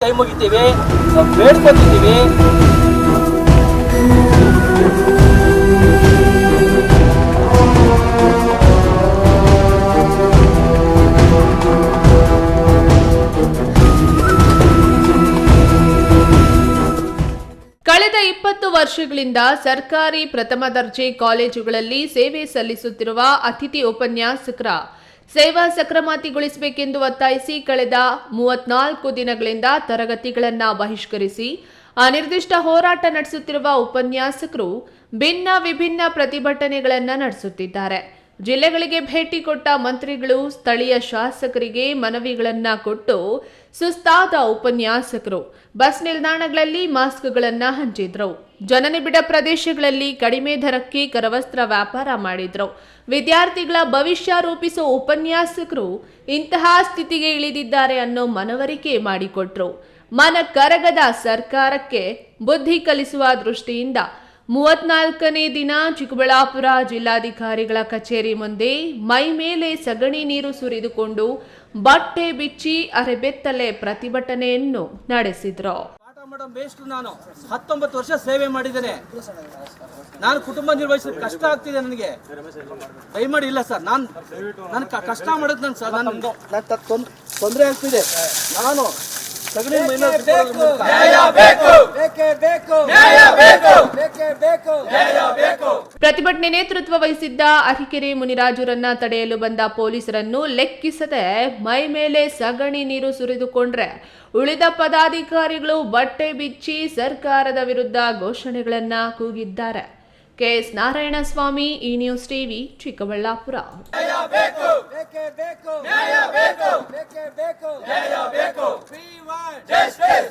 ಕೈ ಮುಗಿತೀವಿ ಬೇಡ್ಕೊತಿದ್ದೀವಿ ಕಳೆದ ಇಪ್ಪತ್ತು ವರ್ಷಗಳಿಂದ ಸರ್ಕಾರಿ ಪ್ರಥಮ ದರ್ಜೆ ಕಾಲೇಜುಗಳಲ್ಲಿ ಸೇವೆ ಸಲ್ಲಿಸುತ್ತಿರುವ ಅತಿಥಿ ಉಪನ್ಯಾಸಕರ ಸೇವಾ ಸಕ್ರಮಾತಿಗೊಳಿಸಬೇಕೆಂದು ಒತ್ತಾಯಿಸಿ ಕಳೆದ ಮೂವತ್ನಾಲ್ಕು ದಿನಗಳಿಂದ ತರಗತಿಗಳನ್ನು ಬಹಿಷ್ಕರಿಸಿ ಅನಿರ್ದಿಷ್ಟ ಹೋರಾಟ ನಡೆಸುತ್ತಿರುವ ಉಪನ್ಯಾಸಕರು ಭಿನ್ನ ವಿಭಿನ್ನ ಪ್ರತಿಭಟನೆಗಳನ್ನು ನಡೆಸುತ್ತಿದ್ದಾರೆ. ಜಿಲ್ಲೆಗಳಿಗೆ ಭೇಟಿ ಕೊಟ್ಟ ಮಂತ್ರಿಗಳು ಸ್ಥಳೀಯ ಶಾಸಕರಿಗೆ ಮನವಿಗಳನ್ನ ಕೊಟ್ಟು ಸುಸ್ತಾದ ಉಪನ್ಯಾಸಕರು. ಬಸ್ ನಿಲ್ದಾಣಗಳಲ್ಲಿ ಮಾಸ್ಕ್ಗಳನ್ನ ಹಂಚಿದ್ರು. ಜನನಿಬಿಡ ಪ್ರದೇಶಗಳಲ್ಲಿ ಕಡಿಮೆ ದರಕ್ಕೆ ಕರವಸ್ತ್ರ ವ್ಯಾಪಾರ ಮಾಡಿದ್ರು. ವಿದ್ಯಾರ್ಥಿಗಳ ಭವಿಷ್ಯ ರೂಪಿಸೋ ಉಪನ್ಯಾಸಕರು ಇಂತಹ ಸ್ಥಿತಿಗೆ ಇಳಿದಿದ್ದಾರೆ ಅನ್ನೋ ಮನವರಿಕೆ ಮಾಡಿಕೊಟ್ರು. ಮನ ಕರಗದ ಸರ್ಕಾರಕ್ಕೆ ಬುದ್ಧಿ ಕಲಿಸುವ ದೃಷ್ಟಿಯಿಂದ ಮೂವತ್ನಾಲ್ಕನೇ ದಿನ ಚಿಕ್ಕಬಳ್ಳಾಪುರ ಜಿಲ್ಲಾಧಿಕಾರಿಗಳ ಕಚೇರಿ ಮುಂದೆ ಮೈ ಮೇಲೆ ಸಗಣಿ ನೀರು ಸುರಿದುಕೊಂಡು ಬಟ್ಟೆ ಬಿಚ್ಚಿ ಅರೆಬೆತ್ತಲೆ ಪ್ರತಿಭಟನೆಯನ್ನು ನಡೆಸಿದ್ರು. ಪಾಠ ಮಾಡೋ ಬೇಸ್ಟ್ ನಾನು. ಹತ್ತೊಂಬತ್ತು ವರ್ಷ ಸೇವೆ ಮಾಡಿದ್ದೇನೆ. ನಾನು ಕುಟುಂಬ ನಿರ್ವಹಿಸೋದು ಕಷ್ಟ ಆಗ್ತಿದೆ ನನಗೆ. ದಯಮಾಡಿ ಇಲ್ಲ ಸರ್ ನಾನು ನನ್ನ ಕಷ್ಟ ಮಾಡೋದು ನಾನು ಸರ್ ನಾನು ತೊಂದರೆ ಆಗ್ತಿದೆ. ನಾನು ಸಗಣಿ ಮೈಮೇಲೆ ಸುತ್ಕೊಳ್ಳೋದ್ರ ಮೂಲಕ ಬೇಕೇ ಬೇಕು ನ್ಯಾಯ ಬೇಕು. ಬೇಕೇ ಬೇಕು ಪ್ರತಿಭಟನೆ ನೇತೃತ್ವ ವಹಿಸಿದ್ದ ಅರಿಕೆರೆ ಮುನಿರಾಜುರನ್ನ ತಡೆಯಲು ಬಂದ ಪೊಲೀಸರನ್ನು ಲೆಕ್ಕಿಸದೆ ಮೈ ಮೇಲೆ ಸಗಣಿ ನೀರು ಸುರಿದುಕೊಂಡ್ರೆ ಉಳಿದ ಪದಾಧಿಕಾರಿಗಳು ಬಟ್ಟೆ ಬಿಚ್ಚಿ ಸರ್ಕಾರದ ವಿರುದ್ಧ ಘೋಷಣೆಗಳನ್ನ ಕೂಗಿದ್ದಾರೆ. ಕೆಎಸ್ ನಾರಾಯಣಸ್ವಾಮಿ ಈ ನ್ಯೂಸ್ ಟಿವಿ ಚಿಕ್ಕಬಳ್ಳಾಪುರ. ಬೇಕೇ. ಬೇಕು